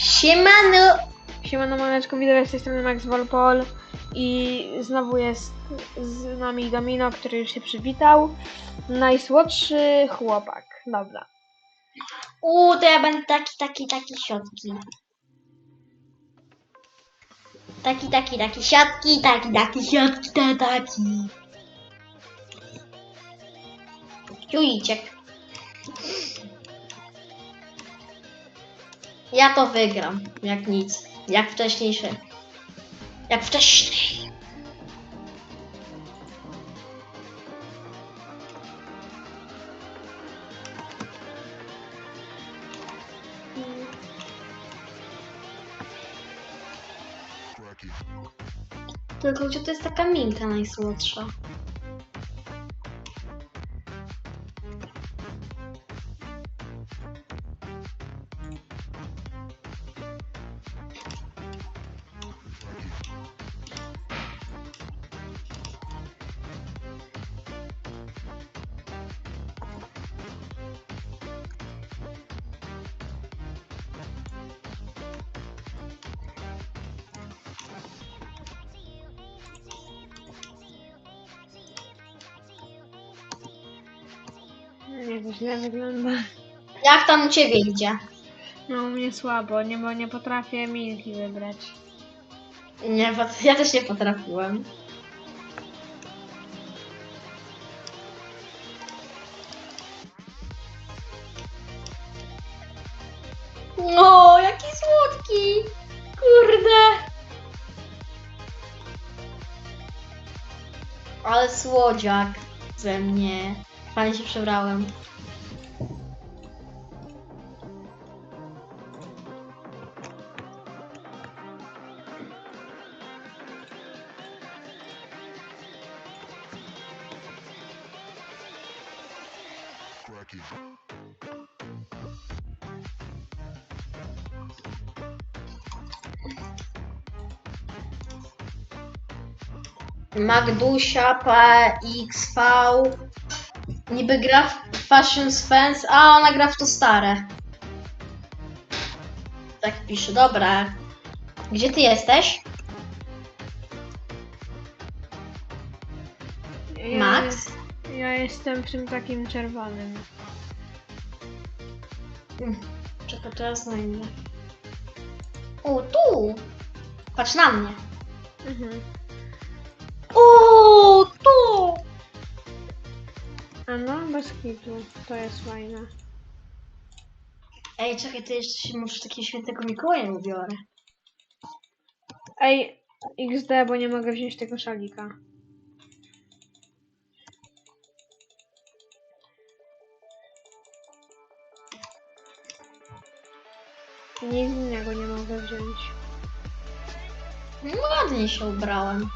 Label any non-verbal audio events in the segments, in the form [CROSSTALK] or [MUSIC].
Siemano! Siemano Maneczko, widać z tej strony Max Volpol i znowu jest z nami Domino, który już się przywitał. Najsłodszy chłopak. Dobra. U, to ja będę taki, taki, taki siatki. Taki, taki, taki siatki, taki, taki siatki, ta, taki. Jujiciek. Ja to wygram, jak nic. Jak wcześniejsze. Jak wcześniej. Tylko gdzie to jest taka minka najsłodsza? Nie, to źle wygląda. Jak tam u ciebie idzie? No u mnie słabo, nie, bo nie potrafię milki wybrać. Nie, bo ja też nie potrafiłem. No, jaki słodki! Kurde! Ale słodziak ze mnie. Fajnie się przebrałem. Magdusia PXV niby gra w Fashion Fans, a ona gra w to stare. Tak pisze, dobra. Gdzie ty jesteś? Ja, Max? Ja jestem w tym takim czerwonym. Hmm, Czekaj, to ja znajdę. O, tu! Patrz na mnie. Mhm. A no, bez kitu. To jest fajne. Ej, czekaj, ty jeszcze się może takiego świętego Mikołaja ubiorę. Ej, XD, bo nie mogę wziąć tego szalika. Nic innego nie mogę wziąć. No, Ładnie się ubrałem.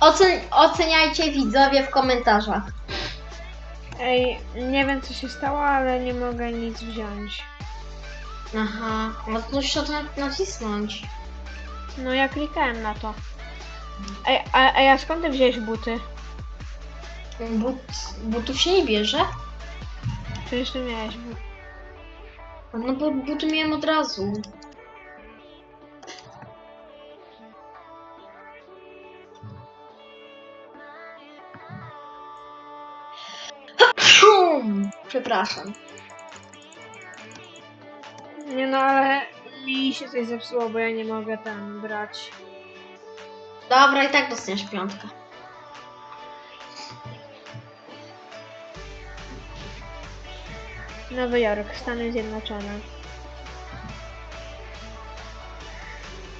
Ocen oceniajcie widzowie w komentarzach. Ej, nie wiem co się stało, ale nie mogę nic wziąć. Aha, no to musisz to na- nacisnąć. No ja klikałem na to. Ej, a, a ja skąd ty wziąłeś buty? But, butów się nie bierze? Przecież ty miałeś buty. No bo buty miałem od razu. Przepraszam. Nie no, ale mi się coś zepsuło, bo ja nie mogę tam brać. Dobra, i tak dostaniesz piątkę. Nowy Jork, Stany Zjednoczone.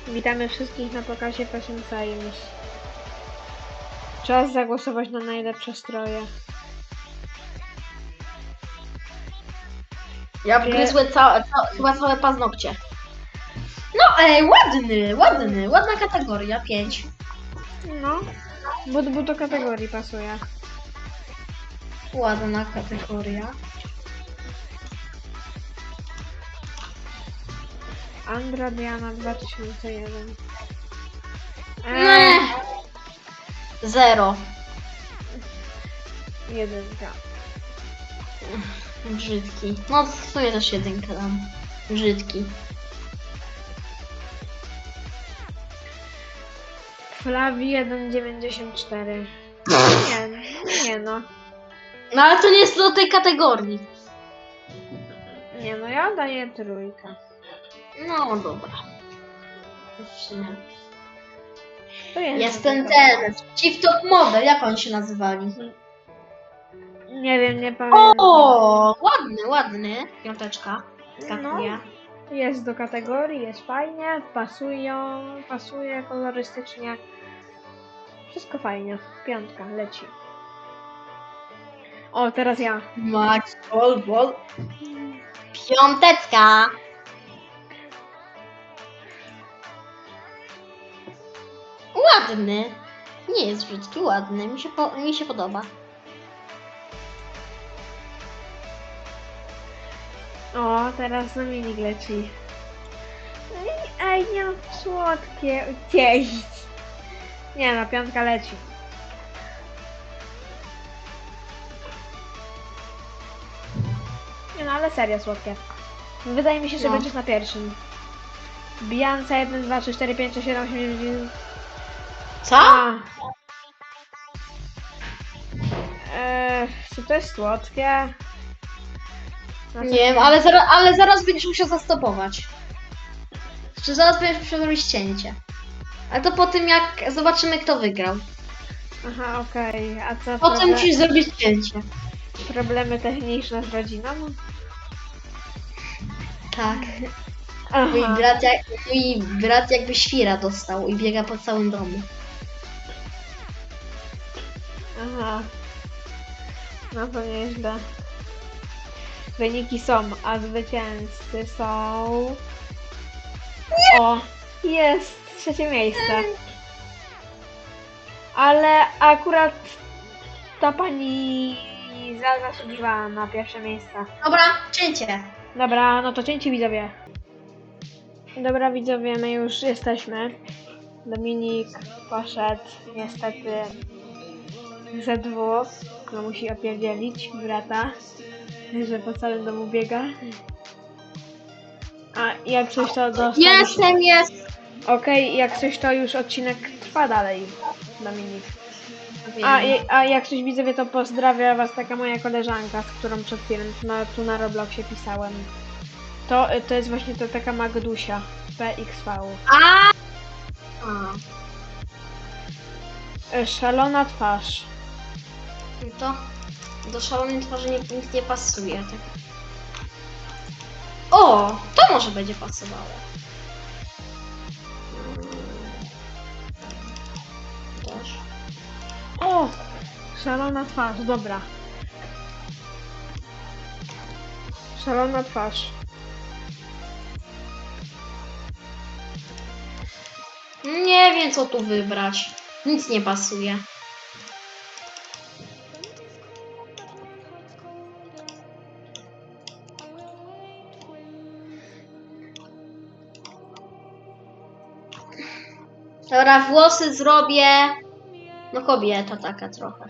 Witamy wszystkich na pokazie Fashion Science. Czas zagłosować na najlepsze stroje. Ja wgryzłem całe, ca chyba całe paznokcie. No ej, ładny, ładny, ładna kategoria, 5. No, bo, bo do kategorii pasuje. Ładna kategoria. Andra Diana 2001. Nie. Zero. Jedynka. Brzydki. No, w sumie też jedynkę dam. Brzydki. Flavi 1,94. No. Nie, nie no. No ale to nie jest do tej kategorii. Nie no, ja daję trójkę. No dobra. To jest Jestem ten, Chief Top Model, jak oni się nazywali? Mhm. Nie wiem, nie pamiętam. O, ładny, ładny. Piąteczka. Skakuje. Jest do kategorii, jest fajnie, pasują, pasuje kolorystycznie. Wszystko fajnie. Piątka, leci. O, teraz ja. Max Ball Ball. Piąteczka. Ładny. Nie jest brzydki, ładny. Mi się, po, mi się podoba. O, teraz na minik leci. Ej, Ej, nie no, słodkie. Cześć. Nie no, piątka leci. Nie no, ale serio słodkie. Wydaje mi się, że No. będziesz na pierwszym. Bianca 1, 2, 3, 4, 5, 6, 7, 8, 9, 10. Co? A. Eee, czy to jest słodkie? Nie wiem, ale zaraz, ale zaraz będziesz musiał zastopować. Czy zaraz będziesz musiał zrobić cięcie. Ale to po tym jak zobaczymy kto wygrał. Aha, okej. A co Potem proble- musisz zrobić cięcie. problemy techniczne z rodziną? Tak. Aha. Mój brat, jak, mój brat jakby świra dostał i biega po całym domu. Aha. No to nieźle. Wyniki są, a zwycięzcy są... O! Jest! Trzecie miejsce. Ale akurat ta pani za- zasługiwała na pierwsze miejsce. Dobra, cięcie. Dobra, no to cięci widzowie. Dobra widzowie, my już jesteśmy. Dominik poszedł niestety ze dwóch, no musi opierdzielić brata, że po całym domu biega. A jak coś to dostał... Jestem, jest. Okej, jak coś to już odcinek trwa dalej, Dominik. A, i- a jak coś widzowie, to pozdrawia was taka moja koleżanka, z którą przed chwilą tu na, tu na Robloxie pisałem. To, to jest właśnie to taka Magdusia, PXV. A. A. E, Szalona twarz. No to do szalonej twarzy nie, nic nie pasuje. Tak. O, to może będzie pasowało. Też. O! Szalona twarz, dobra. Szalona twarz. Nie wiem co tu wybrać. Nic nie pasuje. Dobra, włosy zrobię. No kobieta taka trochę.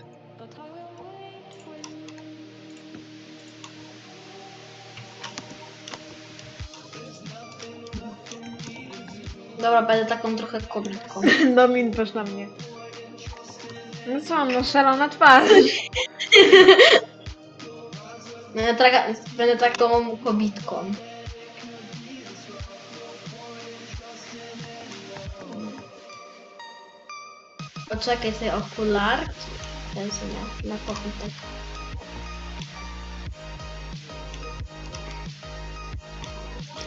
Dobra, będę taką trochę kobietką. [LAUGHS] Domin, patrz na mnie. No co, no szalona twarz. [LAUGHS] Będę, taka, będę taką kobitką. Poczekaj sobie okularki. Ten co miał na kobitek.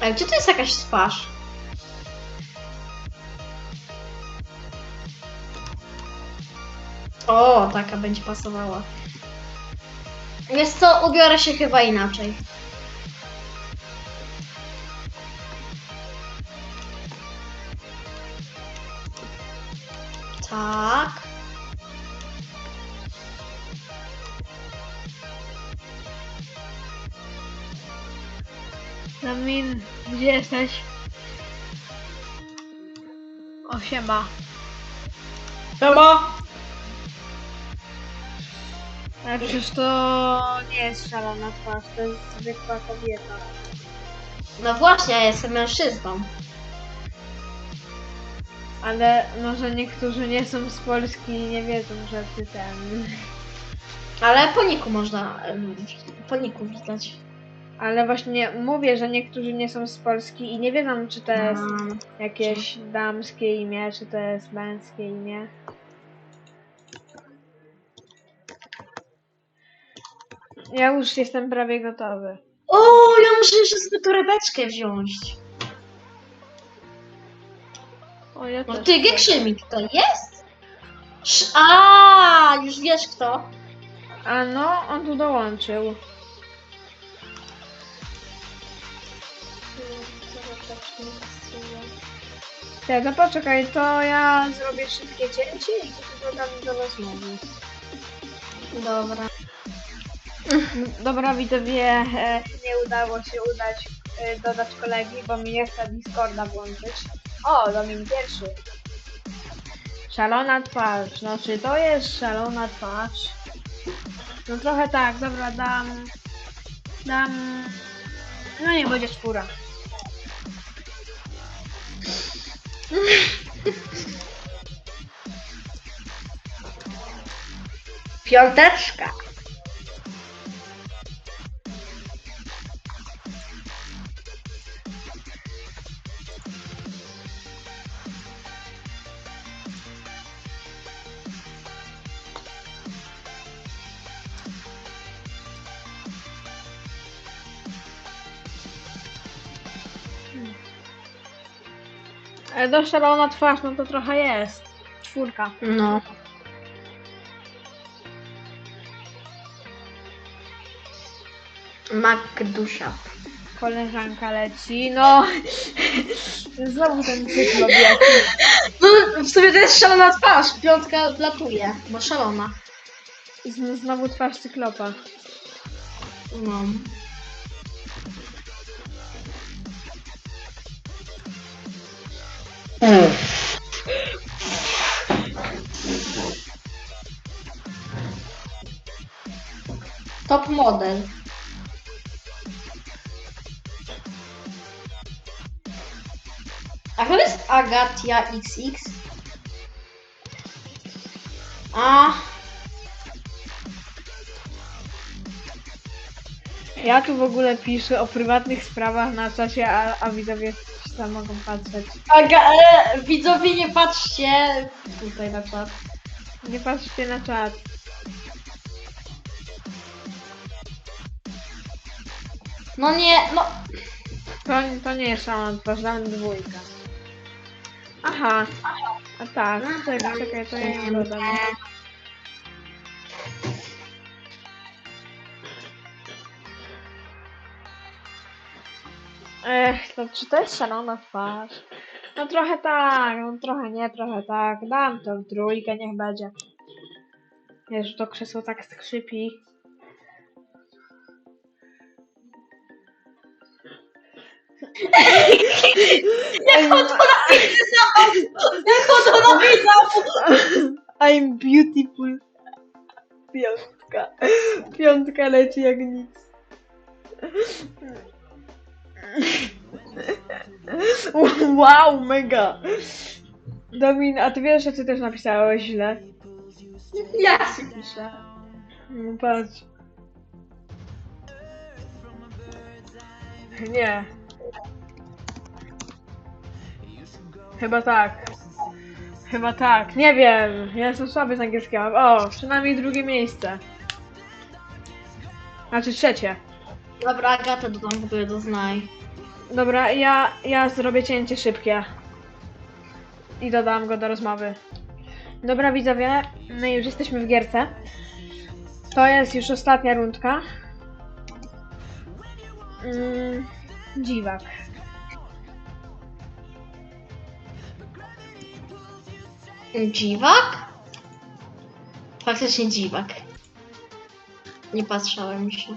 Ale gdzie to jest jakaś twarz? O, taka będzie pasowała. Jest co, ubiorę się chyba inaczej. Tak. Domin, gdzie jesteś? O, siema. Chyba. Ale przecież to nie jest szalona twarz, to jest zwykła kobieta. No właśnie, ja jestem mężczyzną. Ale może niektórzy nie są z Polski i nie wiedzą, że ty ten. Ale po niku można, em, po niku widać. Ale właśnie mówię, że niektórzy nie są z Polski i nie wiedzą, czy to jest Um, jakieś damskie imię, czy to jest męskie imię. Ja już jestem prawie gotowy. O, ja muszę jeszcze sobie torebeczkę wziąć. O, ja No też ty, chcę. Gekrzymik, to jest? Sz- A, już wiesz kto. A no, on tu dołączył. Te, to poczekaj, to ja zrobię szybkie cięcie i to dodam do rozmowy. Dobra. Dobra, widzowie, e, nie udało się udać, e, dodać kolegi, bo mi nie chce Discorda włączyć. O, Domin pierwszy. Szalona twarz. No czy to jest szalona twarz? No trochę tak, dobra, dam... Dam... No nie będzie czwóra. Piąteczka. E, do szalona twarz, no to trochę jest. Czwórka. No. Magdusia. Koleżanka leci, no. [LAUGHS] Znowu ten cykl. No, w sumie to jest szalona twarz. Piątka latuje, bo szalona. Znowu twarz cyklopa. No. Top model. A to jest Agatia XX? A, Ja tu w ogóle piszę o prywatnych sprawach na czasie, a, a widzowie tam mogą patrzeć. Aga, e, widzowie nie patrzcie tutaj na czat. Nie patrzcie na czat. No nie, no. To, to nie jest szalon, to żaden dwójka. Aha. A tak, czekaj, czekaj, to ja ją dodam. Ech, to czy to jest szalona twarz? No trochę tak, no trochę nie, trochę tak. Dam to w trójkę, niech będzie. Wiesz, to krzesło tak skrzypi. Jak on to napisał! Jak on to napisał! I'm beautiful. Piątka. Piątka leci jak nic. [LAUGHS] Wow, mega. Domin, a ty wiesz, że ty też napisałeś źle? Ja się piszę. No patrz. Nie. Chyba tak. Chyba tak. Nie wiem. Ja jestem słaby z angielskiego. O, przynajmniej drugie miejsce. Znaczy trzecie. Dobra, Agatę dodam w ogóle do znaj. Dobra, ja, ja zrobię cięcie szybkie. I dodam go do rozmowy. Dobra, widzowie, my już jesteśmy w gierce. To jest już ostatnia rundka. Mm, dziwak. Dziwak? Faktycznie dziwak. Nie patrzałem się.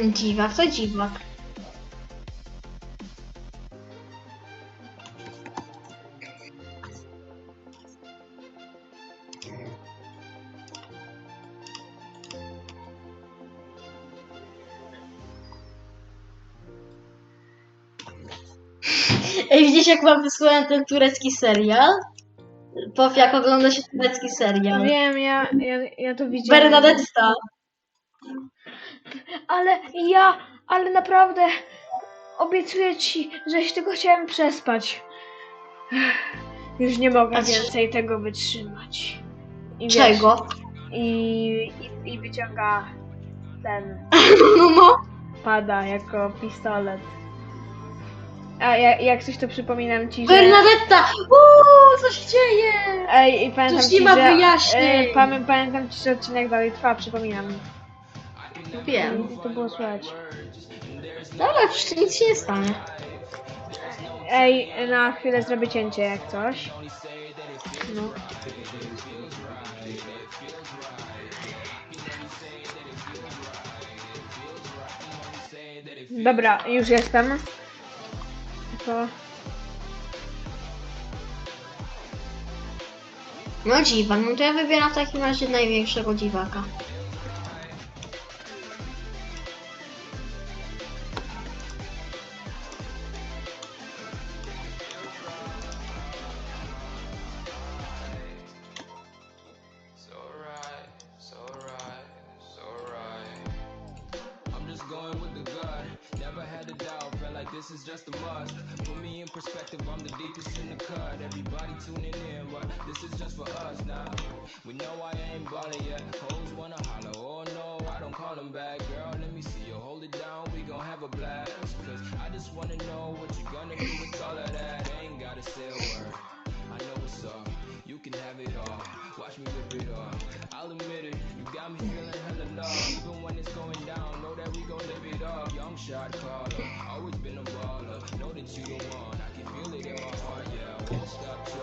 Dziwak, to dziwak. Ej, widzisz jak wam wysłałem ten turecki serial? Pow, jak ogląda się turecki serial. Wiem, ja, ja, ja to widziałem. Bernadetta. Ale ja, ale naprawdę obiecuję ci, że się tylko chciałem przespać. Już nie mogę A więcej tego wytrzymać. I wiesz, Czego? I, i, I wyciąga ten, [LAUGHS] No, no. pada jako pistolet. A ja, jak coś to przypominam ci, że... Bernadetta! Uuu, co się dzieje? Ej, i pamiętam ci, nie ma że... wyjaśnień. e, pamię, pamiętam ci, że odcinek dalej trwa, przypominam. Wiem. To było słychać. Dobra, przecież nic się nie stanie. Ej, na chwilę zrobię cięcie jak coś. No. Dobra, już jestem. To... No dziwak, no to ja wybieram w takim razie największego dziwaka. Is just a must. Put me in perspective, I'm the deepest in the cut. Everybody tuning in, but this is just for us now. We know I ain't ballin' yet. Hoes wanna holler, oh no, I don't call them back. Girl, let me see you hold it down, we gon' have a blast. Cause I just wanna know what you gonna do with all of that. Ain't gotta say a word. I know what's up. You can have it all. Watch me rip it off. I'll admit it. You got me feeling hella love. Even when it's going down, know that we gon' live it up. Young shot caller. Always been a that you the one. I can feel it in my heart. Yeah, I won't stop charging.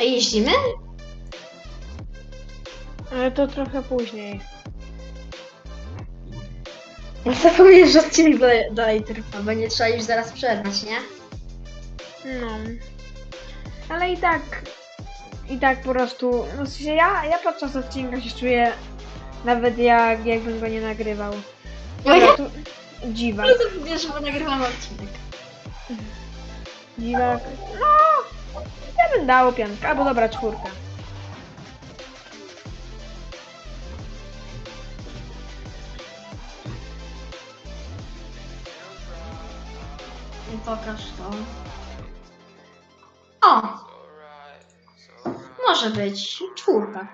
A jeździmy? Ale to trochę później. No zapomnieć, że odcinek dalej, dalej trwa, bo nie trzeba już zaraz przerwać, nie? No. Ale i tak... I tak po prostu... No w sensie ja, ja podczas odcinka się czuję nawet jak, jakbym go nie nagrywał. No ja tu... Dziwak. bardzo wiesz, że nagrywamy odcinek. Dziwak. No! Ja bym dał piątkę, albo dobra, czwórka. I pokaż to. O! Może być. Czwórka.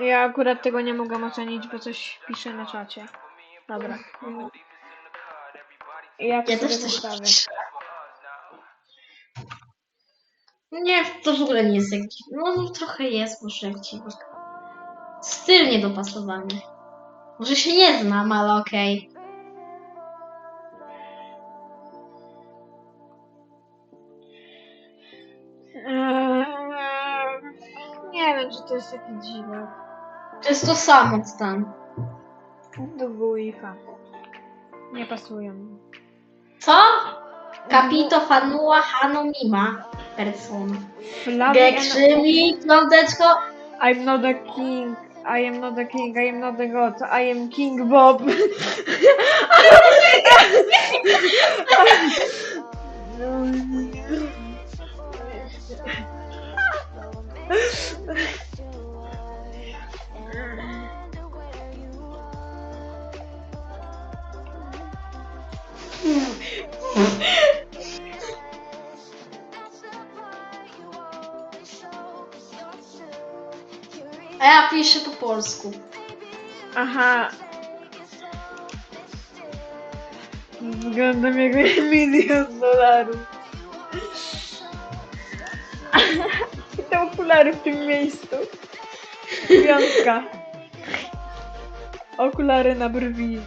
Ja akurat tego nie mogę ocenić, bo coś pisze na czacie. Dobra. Ja Ja też coś piszę. Nie, to w ogóle nie jest jak dziwak. No, trochę jest może jak dziwak. Styl niedopasowany. Może się nie znam, ale okej. Eee, nie wiem, czy to jest taki dziwak. To jest to samo stan. Do Guifa. Nie pasują. Co? Capito fanua hano mima. Persona. Flavi and... Gekrzymi, kląteczko. I'm not a king. I am not a king. I am not a god. I am King Bob. [LAUGHS] [LAUGHS] [LAUGHS] A ja piszę po polsku. Aha. względem jego milion dolarów. I te okulary w tym miejscu. Piątka. Okulary na brwi.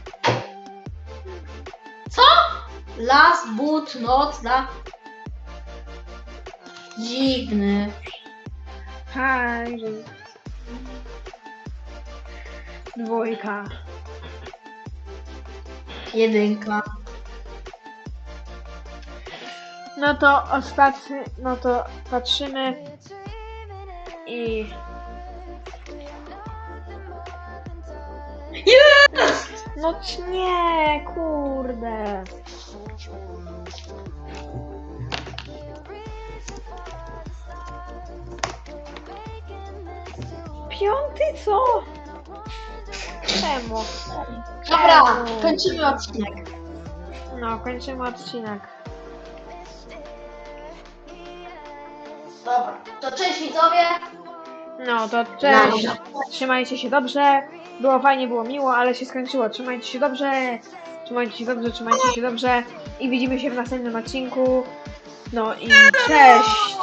Co? Last but not the... Dziwny. Haj, że... Dwójka. Jedynka. No to ostatni, no to patrzymy i Jest! no nie, kurde. Piąty co? Czemu? Dobra, Czemu? kończymy odcinek. No, kończymy odcinek. Dobra, to cześć widzowie. No to cześć. Trzymajcie się dobrze. Było fajnie, było miło, ale się skończyło. Trzymajcie się dobrze. Trzymajcie się dobrze, trzymajcie się dobrze. I widzimy się w następnym odcinku. No i cześć.